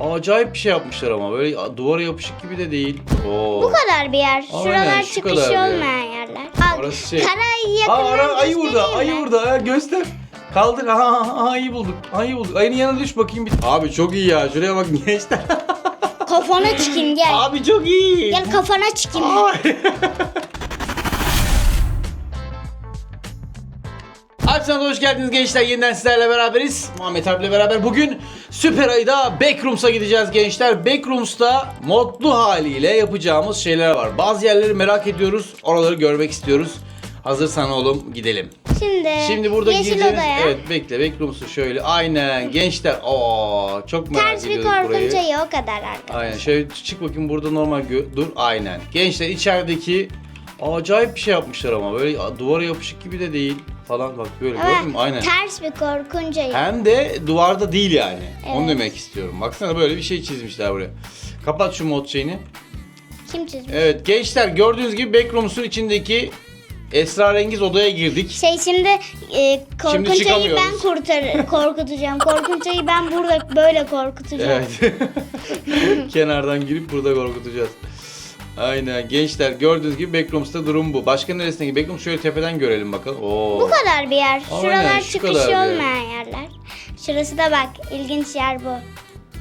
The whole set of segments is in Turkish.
Acayip bir şey yapmışlar ama böyle duvara yapışık gibi de değil. Oo. Bu kadar bir yer. Aynen, Şuralar şu çıkışı kadar bir yer. olmayan yerler. Bak, Orası şey- Karayı Aa yakından ara, ayı burada, göstereyim ayı mi? burada. Ha, göster. Kaldır. Aha, aha, ayı bulduk. Ayı bulduk. Ayının yanına düş bakayım bir. Abi çok iyi ya. Şuraya bak gençler. Kafana çıkayım gel. Abi çok iyi. Gel kafana çıkayım. Ay. Arkadaşlar hoş geldiniz gençler. Yeniden sizlerle beraberiz. Muhammed abiyle beraber bugün Süper Ayı'da Backrooms'a gideceğiz gençler. Backrooms'ta modlu haliyle yapacağımız şeyler var. Bazı yerleri merak ediyoruz. Oraları görmek istiyoruz. Hazırsan oğlum gidelim. Şimdi, Şimdi burada yeşil gireceğiniz... odaya. Evet bekle Backrooms'u şöyle. Aynen gençler. Aa çok merak Ters bir burayı. korkunç ayı o kadar arkadaşlar. Aynen şöyle çık bakayım burada normal gö- dur aynen. Gençler içerideki acayip bir şey yapmışlar ama böyle duvara yapışık gibi de değil falan bak böyle Ama gördün mü? Aynen. Ters bir korkunç ayı. Hem de duvarda değil yani. Onu Evet. demek istiyorum. Baksana böyle bir şey çizmişler buraya. Kapat şu mod şeyini. Kim çizmiş? Evet gençler gördüğünüz gibi Backrooms'un içindeki esrarengiz odaya girdik. Şey şimdi e, korkunç ayı çıkamıyoruz. ben kurtar korkutacağım. korkunç ayı ben burada böyle korkutacağım. Evet. Kenardan girip burada korkutacağız. Aynen gençler gördüğünüz gibi Backrooms'ta durum bu. Başka neresine gibi Backrooms şöyle tepeden görelim bakalım. Oo. Bu kadar bir yer. Aynen, Şuralar şu çıkışı kadar bir yer. olmayan yerler. Şurası da bak ilginç yer bu.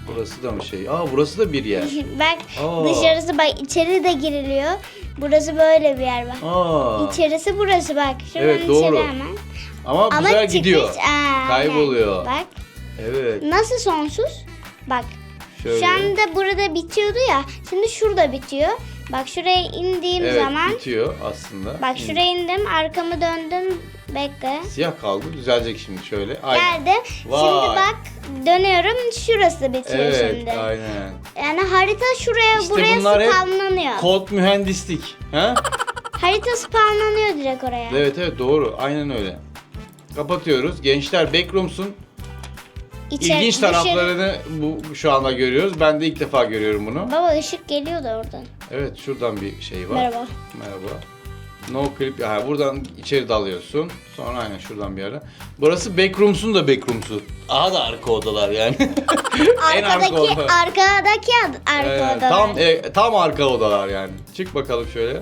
Burası da mı şey? Aa burası da bir yer. bak Aa. dışarısı bak içeri de giriliyor. Burası böyle bir yer bak. Aa. İçerisi burası bak. Şuranın Evet, doğru. içeri hemen. Ama, Ama güzel çıkış- gidiyor. Aa, Kayboluyor. Bak Evet. nasıl sonsuz? Bak Şöyle. şu anda burada bitiyordu ya. Şimdi şurada bitiyor. Bak şuraya indiğim evet, zaman. bitiyor aslında. Bak şuraya indim arkamı döndüm. Bekle. Siyah kaldı. Düzelecek şimdi şöyle. Aynen. Geldi. Vay. Şimdi bak dönüyorum şurası bitiyor Evet, şimdi. aynen. Yani harita şuraya İşte buraya hep spamlanıyor. Kod mühendislik. Ha? harita spamlanıyor direkt oraya. evet evet doğru. Aynen öyle. Kapatıyoruz. Gençler Backrooms'un İçeri- ilginç dışarı- taraflarını bu şu anda görüyoruz. Ben de ilk defa görüyorum bunu. Baba ışık geliyor da oradan. Evet şuradan bir şey var. Merhaba. Merhaba. No clip. Ha, buradan içeri dalıyorsun. Sonra aynen şuradan bir yerden. Burası Backrooms'un da Backrooms'u. Aha da arka odalar yani. en arka Arkadaki oda. arkadaki ad- arka Evet, odalar. tam e, tam arka odalar yani. Çık bakalım şöyle.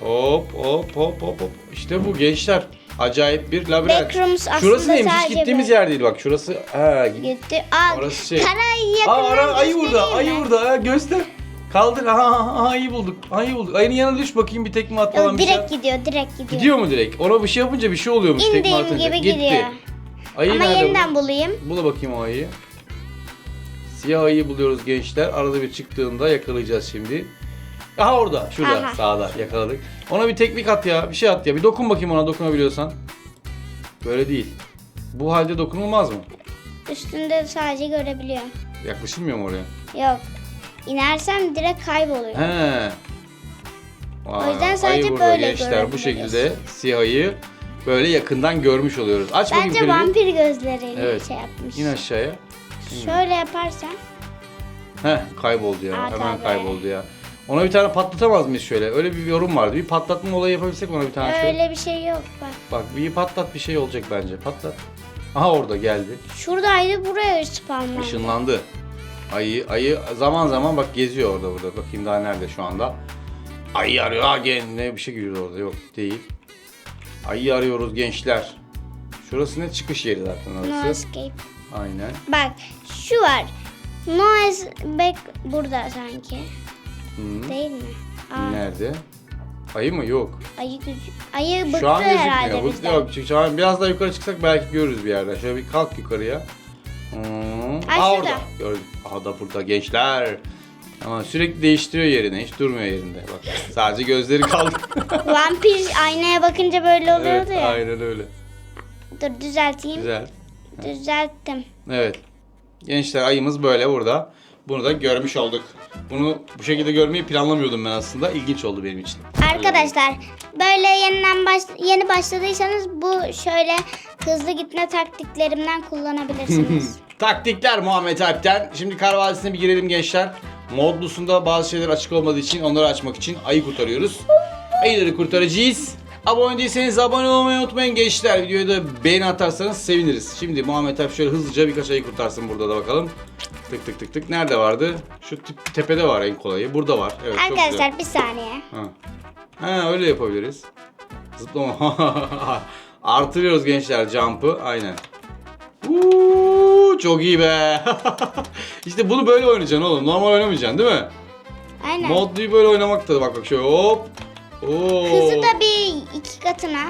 Hop hop hop hop hop. İşte bu gençler. Acayip bir labirent. Backrooms aslında Şurası neymiş? Hiç sadece gittiğimiz böyle. yer değil bak. Şurası ha, git- Gitti. Aa, Orası şey. Karayı Aa, yakından ara, ayı burada. göstereyim Ayı mi? burada. Ha, göster. Kaldır. Aha, aha, ayı bulduk. Ayı bulduk. Ayının yanına düş bakayım bir tekme at falan bir şey. direkt gidiyor, direkt gidiyor. Gidiyor mu direkt? Ona bir şey yapınca bir şey oluyormuş tekme İndiğim atınca. gibi Gitti. gidiyor. Ayı Ama nerede yeniden bu? bulayım. Bula bakayım o ayıyı. Siyah ayıyı buluyoruz gençler. Arada bir çıktığında yakalayacağız şimdi. Aha orada. Şurada. Aha. Sağda. Yakaladık. Ona bir teknik at ya. Bir şey at ya. Bir dokun bakayım ona dokunabiliyorsan. Böyle değil. Bu halde dokunulmaz mı? Üstünde sadece görebiliyor. Yaklaşılmıyor mu oraya? Yok. İnersem direkt kayboluyor. He. Vay, O yüzden sadece burada böyle gençler. Bu şekilde siyah ayı böyle yakından görmüş oluyoruz. Aç bakayım Bence klibi. vampir gözleriyle Evet. şey yapmış. İn aşağıya. Şöyle yaparsam Heh kayboldu ya. Aa, Hemen kayboldu ya. Ona bir tane patlatamaz mıyız şöyle? Öyle bir yorum vardı. Bir patlatma olayı yapabilsek ona bir tane şöyle. öyle bir şey yok bak. Bak bir patlat bir şey olacak bence. Patlat. Aha orada geldi. Şuradaydı buraya spamlandı. Işınlandı. Ayı, ayı zaman zaman bak geziyor orada burada. Bakayım daha nerede şu anda. Ayı arıyor. Ha ne bir şey geliyor orada. Yok değil. Ayı arıyoruz gençler. Şurası ne çıkış yeri zaten No orası. escape. Aynen. Bak şu var. No escape burada sanki. Hı. Değil mi? Aa, Nerede? Ayı mı? Yok. ayı gücü. Ayı bıktı Şu an herhalde gözükmüyor. Bu, bizden. yok, şu- şu an biraz daha yukarı çıksak belki görürüz bir yerden. Şöyle bir kalk yukarıya. Hmm. Ay, şurada. orada. Gördüm. Aha da burada gençler. Ama sürekli değiştiriyor yerini. Hiç durmuyor yerinde. Bak sadece gözleri kaldı. Vampir aynaya bakınca böyle oluyordu evet, ya. aynen öyle. Dur düzelteyim. Güzel. Düzelttim. Evet. Gençler ayımız böyle burada. Bunu da görmüş olduk. Bunu bu şekilde görmeyi planlamıyordum ben aslında. İlginç oldu benim için. Arkadaşlar böyle yeniden baş, yeni başladıysanız bu şöyle hızlı gitme taktiklerimden kullanabilirsiniz. Taktikler Muhammed Alp'ten. Şimdi kar vadisine bir girelim gençler. Modlusunda bazı şeyler açık olmadığı için onları açmak için ayı kurtarıyoruz. Ayıları kurtaracağız. Abone değilseniz abone olmayı unutmayın gençler. Videoya da beğeni atarsanız seviniriz. Şimdi Muhammed Alp şöyle hızlıca birkaç ayı kurtarsın burada da bakalım. Tık tık tık tık. Nerede vardı? Şu tip- tepede var en kolayı. Burada var. Evet, çok güzel. Arkadaşlar bir saniye. Ha. ha öyle yapabiliriz. Zıplama. Artırıyoruz gençler jump'ı. Aynen. Uuu, çok iyi be. işte bunu böyle oynayacaksın oğlum. Normal oynamayacaksın değil mi? Aynen. Modluyu böyle oynamak da bak bak şöyle hop. Oo. Hızı da bir iki katına.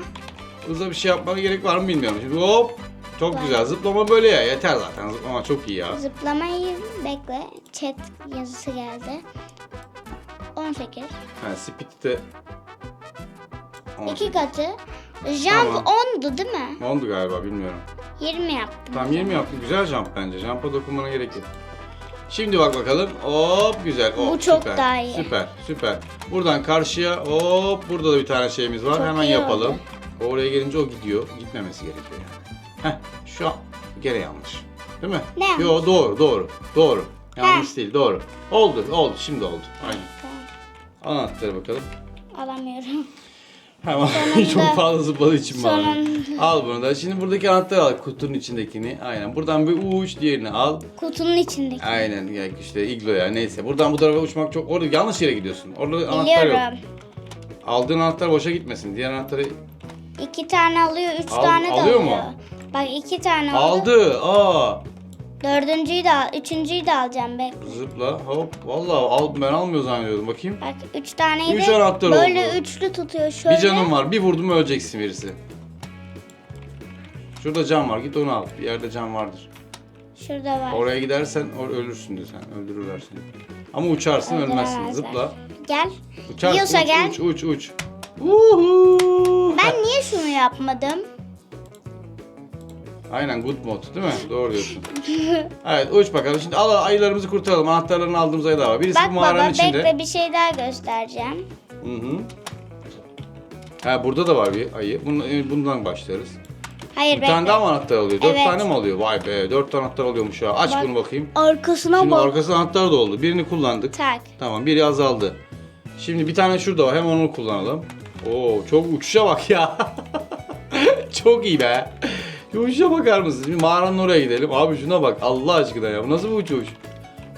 Hızla bir şey yapmana gerek var mı bilmiyorum. Şimdi hop. Çok güzel. Zıplama böyle ya. Yeter zaten. Zıplama çok iyi ya. Zıplamayı bekle. Chat yazısı geldi. 18. Ha, speed de... İki katı. Jump Tamam. 10'du değil mi? Ne oldu galiba bilmiyorum. 20 yaptım. Tam 20 yaptın. Güzel jump bence. Jump'a dokunmana gerek yok. Şimdi bak bakalım. Hop güzel. Bu Hop, çok süper. daha iyi. Süper süper. Buradan karşıya hop burada da bir tane şeyimiz var. Çok Hemen iyi yapalım. Oraya gelince o gidiyor. Gitmemesi gerekiyor yani. Heh şu an gene yanlış. Değil mi? Ne yanlış? Yo doğru doğru. Doğru. Yanlış değil doğru. Oldu oldu şimdi oldu. Aynen. Anahtarı bakalım. Alamıyorum. Hemen çok fazla zıpladığı için bağlı. Sonunda. Al bunu da. Şimdi buradaki anahtarı al kutunun içindekini. Aynen. Buradan bir uç diğerini al. Kutunun içindeki. Aynen ya işte iglo ya neyse. Buradan bu tarafa uçmak çok orada yanlış yere gidiyorsun. Orada anahtar yok. Biliyorum. Aldığın anahtar boşa gitmesin. Diğer anahtarı İki tane alıyor, üç Al- tane de alıyor alıyor. mu? Bak iki tane aldı. aldı. Aa. Dördüncüyü de al, üçüncüyü de alacağım bek. Zıpla hop. Vallahi al, ben almıyor zannediyordum. Bakayım. Bak üç taneydi. Üç anahtar Böyle oldu. üçlü tutuyor şöyle. Bir canım var. Bir vurdum öleceksin birisi. Şurada cam var. Git onu al. Bir yerde cam vardır. Şurada var. Oraya gidersen or ölürsün de sen. Öldürürler seni. Ama uçarsın ölmezsin. Öldüremezler. Zıpla. Gel. Uçarsın. Yiyorsa uç, gel. uç uç uç. Uhu. Ben niye şunu yapmadım? Aynen good mod değil mi? Doğru diyorsun. evet uç bakalım. Şimdi al ayılarımızı kurtaralım. Anahtarlarını aldığımız ayı daha var. Birisi Bak bu mağaranın baba içinde. bekle bir şey daha göstereceğim. Hı hı. Ha burada da var bir ayı. Bundan, e, bundan başlarız. Hayır Bir bekle. tane daha mı anahtar alıyor? Dört Evet. tane mi alıyor? Vay be dört tane anahtar alıyormuş ya. Aç Bak. bunu bakayım. Arkasına Şimdi bak. arkası anahtar da oldu. Birini kullandık. Tak. Tamam biri azaldı. Şimdi bir tane şurada var. Hem onu kullanalım. Oo çok uçuşa bak ya. çok iyi be. Uçuşa bakar mısınız? Şimdi mağaranın oraya gidelim. Abi şuna bak Allah aşkına ya. Bu nasıl bir uçuş?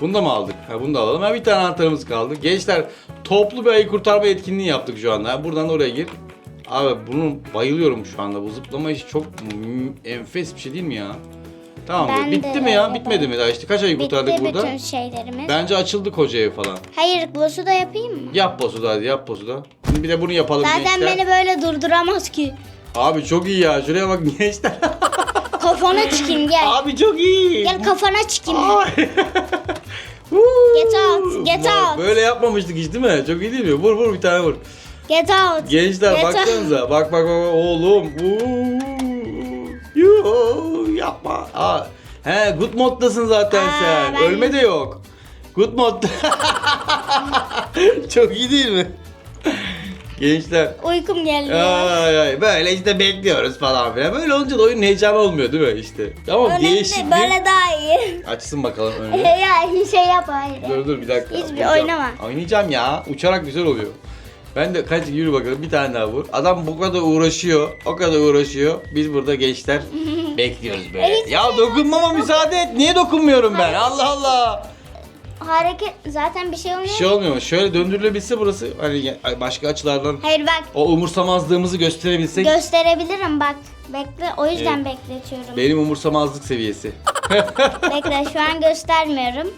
Bunu da mı aldık? Ha bunu da alalım. Ha bir tane anahtarımız kaldı. Gençler toplu bir ayı kurtarma etkinliği yaptık şu anda. Ha, Buradan oraya gir. Abi bunu bayılıyorum şu anda. Bu zıplama işi çok enfes bir şey değil mi ya? Tamam. Ben bitti de mi ya? öyle Bitmedi mi daha işte? Kaç ayı kurtardık Bitti burada? bütün şeylerimiz. Bence açıldı koca ev falan. Hayır boss'u da yapayım mı? Yap boss'u da hadi yap boss'u da. Şimdi bir de bunu yapalım Zaten gençler. beni böyle durduramaz ki. Abi çok iyi ya. Şuraya bak gençler. Kafana çıkayım gel. Abi çok iyi. Gel kafana çıkayım. Ay. Get out, get Bak, out. Böyle yapmamıştık hiç değil mi? Çok iyi değil mi? Vur vur bir tane vur. Get out. Gençler Get out. baksanıza. Bak bak bak oğlum. Uuu. Yuhu, yapma. Aa. He good moddasın zaten Aa, sen. ben- Ölme de yok. Good mod. çok iyi değil mi? Gençler Uykum geldi. Ay ay böyle işte bekliyoruz falan filan. Böyle olunca da oyun heyecanı olmuyor değil mi işte? Tamam Önemli böyle daha iyi. Açsın bakalım önce. ya bir şey yap hayır. dur dur bir dakika. Hiçbir Oynayacağım. oynama. Oynayacağım ya. Uçarak güzel oluyor. Ben de kaç yürü bakalım bir tane daha vur. Adam bu kadar uğraşıyor. O kadar uğraşıyor. Biz burada gençler bekliyoruz böyle. Hiçbir ya dokunmama müsaade et. Niye dokunmuyorum ben? Allah Allah. Hareket zaten bir şey Bir olmuyor. şey olmuyor mu? Şöyle döndürülebilse burası hani başka açılardan Hayır bak o umursamazlığımızı gösterebilsek. gösterebilirim bak. Bekle o yüzden bekletiyorum. Benim umursamazlık seviyesi. Bekle şu an göstermiyorum.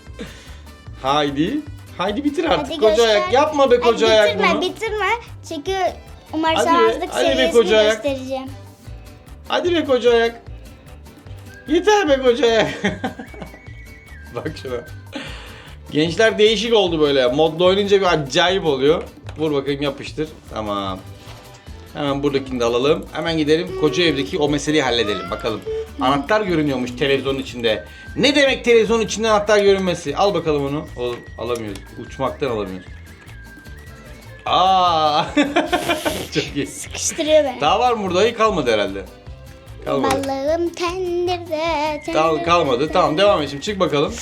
Haydi. Haydi bitir artık Hadi koca göster. ayak. Yapma be koca Hadi ayak bitirme bunu. bitirme. Çünkü umursamazlık hadi be seviyesini koca ayak. göstereceğim. Hadi be koca ayak. Yeter be koca ayak. Bak şuna. Gençler değişik oldu böyle. Modda oynayınca bir acayip oluyor. Vur bakayım yapıştır. Tamam. Hemen buradakini de alalım. Hemen gidelim koca evdeki o meseleyi halledelim. Bakalım. Anahtar görünüyormuş televizyonun içinde. Ne demek televizyonun içinde anahtar görünmesi? Al bakalım onu. Oğlum alamıyoruz. Uçmaktan alamıyoruz. Aa! Çok iyi. Sıkıştırıyor beni. Daha var mı burada? Hiç kalmadı herhalde. Kalmadı. Balığım tendirde. Tendirde, kalmadı. Tamam devam et şimdi çık bakalım.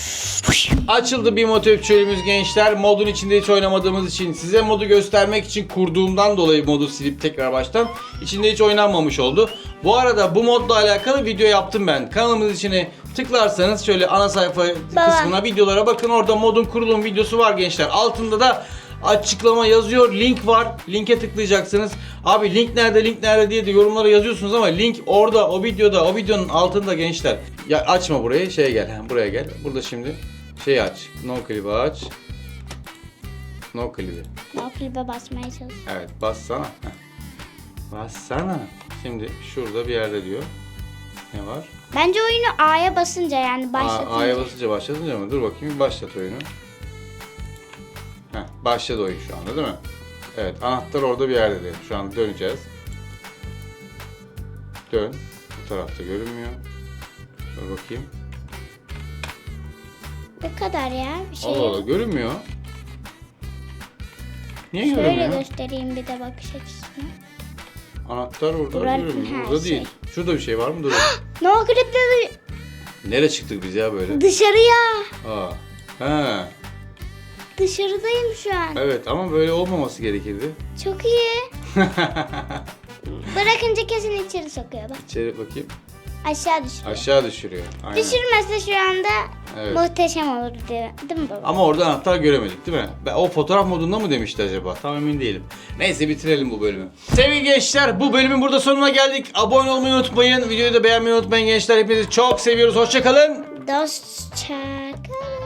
Açıldı bir motifçölümüz gençler. Modun içinde hiç oynamadığımız için size modu göstermek için kurduğumdan dolayı modu silip tekrar baştan içinde hiç oynanmamış oldu. Bu arada bu modla alakalı video yaptım ben. Kanalımız içine Tıklarsanız şöyle ana sayfa Baba. kısmına videolara bakın orada modun kurulum videosu var gençler. Altında da açıklama yazıyor. Link var. Linke tıklayacaksınız. Abi link nerede link nerede diye de yorumlara yazıyorsunuz ama link orada o videoda o videonun altında gençler. Ya açma burayı şey gel buraya gel. Burada şimdi şey aç. No clip'i aç. No clip'i. No klibe basmaya çalış. Evet bassana. Heh. Bassana. Şimdi şurada bir yerde diyor. Ne var? Bence oyunu A'ya basınca yani başlatınca. A'ya basınca başlatınca mı? Dur bakayım başlat oyunu. Heh, başladı oyun şu anda değil mi? Evet anahtar orada bir yerde diyor. Şu an döneceğiz. Dön. Bu tarafta görünmüyor. Dur bakayım. Bu kadar ya bir şey. Allah Allah görünmüyor. Niye Şöyle görünmüyor? göstereyim bir de bakış açısını. Anahtar orada Buranın görünmüyor. Burada şey. değil. Şurada bir şey var mı? Dur. No klipte Nereye çıktık biz ya böyle? dışarıya. Aa. He. Dışarıdayım şu an. Evet ama böyle olmaması gerekirdi. Çok iyi. Bırakınca kesin içeri sokuyor bak. İçeri bakayım. Aşağı düşüyor. Aşağı düşürüyor. Aynen. Düşürmese şu anda Evet. muhteşem olur diye. Değil mi baba? Ama orada anahtar göremedik değil mi? Ben, o fotoğraf modunda mı demişti acaba? Tam emin değilim. Neyse bitirelim bu bölümü. Sevgili gençler bu bölümün burada sonuna geldik. Abone olmayı unutmayın. Videoyu da beğenmeyi unutmayın gençler. Hepinizi çok seviyoruz. Hoşçakalın. Dostça kalın.